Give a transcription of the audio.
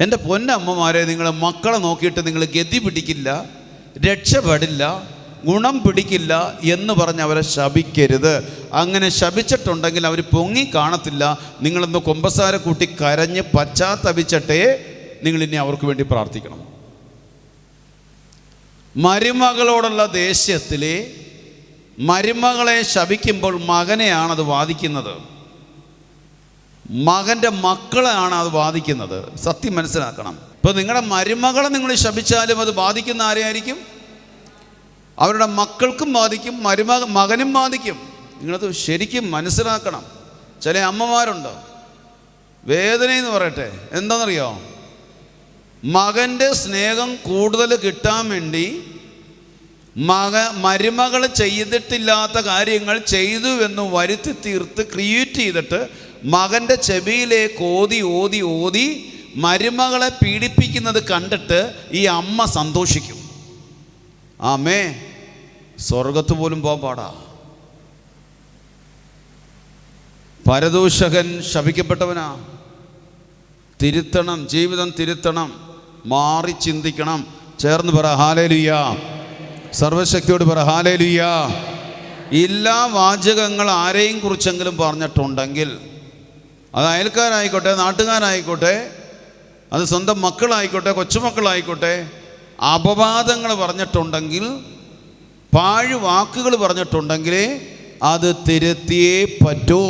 എന്റെ പൊന്നമ്മമാരെ നിങ്ങൾ മക്കളെ നോക്കിയിട്ട് നിങ്ങൾ ഗതി പിടിക്കില്ല രക്ഷപ്പെടില്ല ഗുണം പിടിക്കില്ല എന്ന് പറഞ്ഞ് അവരെ ശപിക്കരുത്. അങ്ങനെ ശപിച്ചിട്ടുണ്ടെങ്കിൽ അവർ പൊങ്ങി കാണത്തില്ല. നിങ്ങളൊന്ന് കൊമ്പസാര കൂട്ടി കരഞ്ഞ് പശ്ചാത്തപിച്ചിട്ടേ നിങ്ങൾ ഇനി അവർക്ക് വേണ്ടി പ്രാർത്ഥിക്കണം. മരുമകളോടുള്ള ദേഷ്യത്തിൽ മരുമകളെ ശപിക്കുമ്പോൾ മകനെയാണത് ബാധിക്കുന്നത് മകന്റെ മക്കളെയാണ് അത് ബാധിക്കുന്നത്. സത്യം മനസ്സിലാക്കണം. ഇപ്പോൾ നിങ്ങളുടെ മരുമകളെ നിങ്ങൾ ശപിച്ചാലും അത് ബാധിക്കുന്ന ആരെയായിരിക്കും? അവരുടെ മക്കൾക്കും ബാധിക്കും മരുമക മകനും ബാധിക്കും. നിങ്ങളത് ശരിക്കും മനസ്സിലാക്കണം. ചില അമ്മമാരുണ്ട്? വേദന എന്ന് പറയട്ടെ. എന്താണെന്നറിയോ? മകന്റെ സ്നേഹം കൂടുതൽ കിട്ടാൻ വേണ്ടി മക മരുമകൾ ചെയ്തിട്ടില്ലാത്ത കാര്യങ്ങൾ ചെയ്തു എന്ന് വരുത്തി തീർത്ത് ക്രിയേറ്റ് ചെയ്തിട്ട് മകന്റെ ചെവിയിലേക്ക് ഓതി ഓതി ഓതി മരുമകളെ പീഡിപ്പിക്കുന്നത് കണ്ടിട്ട് ഈ അമ്മ സന്തോഷിക്കും. ആമേ സ്വർഗത്ത് പോലും പോകാൻ പാടാ. പരദൂഷകൻ ശപിക്കപ്പെട്ടവനാ. തിരുത്തണം ജീവിതം തിരുത്തണം മാറി ചിന്തിക്കണം. ചേർന്ന് പറ ഹാലേലുയ്യ. സർവശക്തിയോട് പറ ഹാലേലിയ. എല്ലാ വാചകങ്ങൾ ആരെയും കുറിച്ചെങ്കിലും പറഞ്ഞിട്ടുണ്ടെങ്കിൽ അത് അയൽക്കാരായിക്കോട്ടെ നാട്ടുകാരായിക്കോട്ടെ അത് സ്വന്തം മക്കളായിക്കോട്ടെ കൊച്ചുമക്കളായിക്കോട്ടെ അപവാദങ്ങൾ പറഞ്ഞിട്ടുണ്ടെങ്കിൽ പാഴ് വാക്കുകൾ പറഞ്ഞിട്ടുണ്ടെങ്കിൽ അത് തിരുത്തിയേ പറ്റൂ.